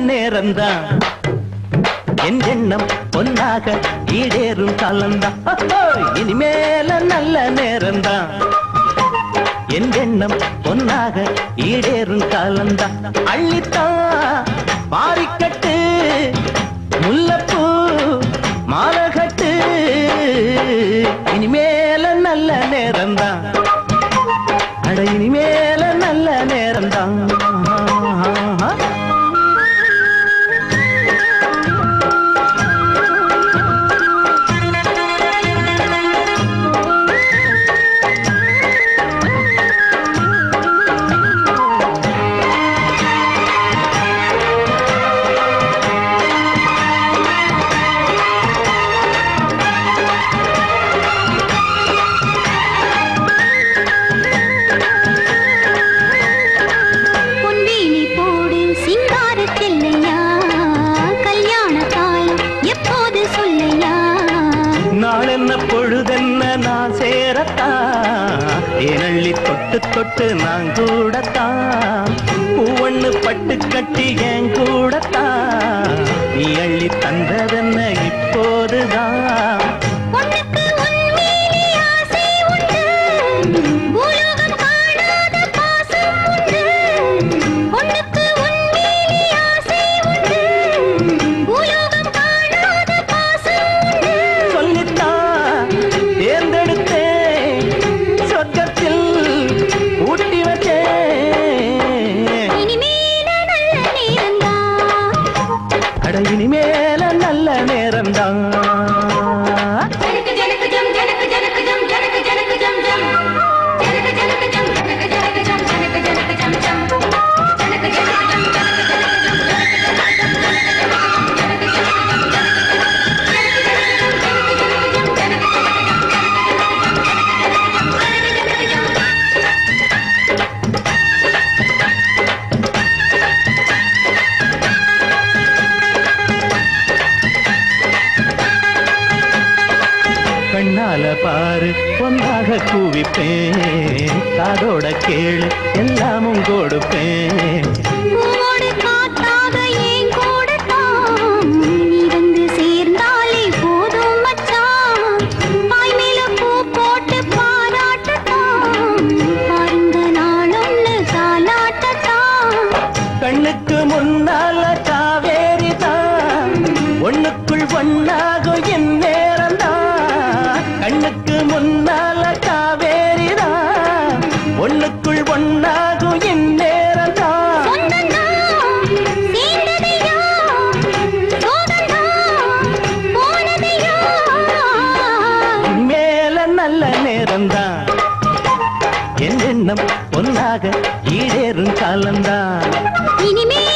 நேரம்தான் என் எண்ணம் பொன்னாக ஈடேறும் காலம்தான் இனிமேல நல்ல நேரம்தான் என் எண்ணம் பொன்னாக ஈடேறும் காலம்தான் அள்ளித்தான் பாரிக்கட்டு முல்லப்பூ மாலகட்டு. இனிமேல நல்ல நேரம்தான் அட இனிமேல நல்ல நேரம்தான் நாளென்ன பொழுதென்ன நான் சேரத்தான்? ஏனள்ளி தொட்டு தொட்டு நான் கூடத்தான். பூவண்ணு பட்டு கட்டி என் கூடத்தான். கண்ணால பாரு ஒன்றாக குவிப்பேன். காதோட கேளு எல்லாமும் கொடுப்பேன். கண்ணுக்கு முன்னால காவேரி தான் ஒண்ணுக்குள் ஒன்னாகும் என்ன எண்ணம் பொன்னாக ஈடேறும் காலம்தான். இனிமே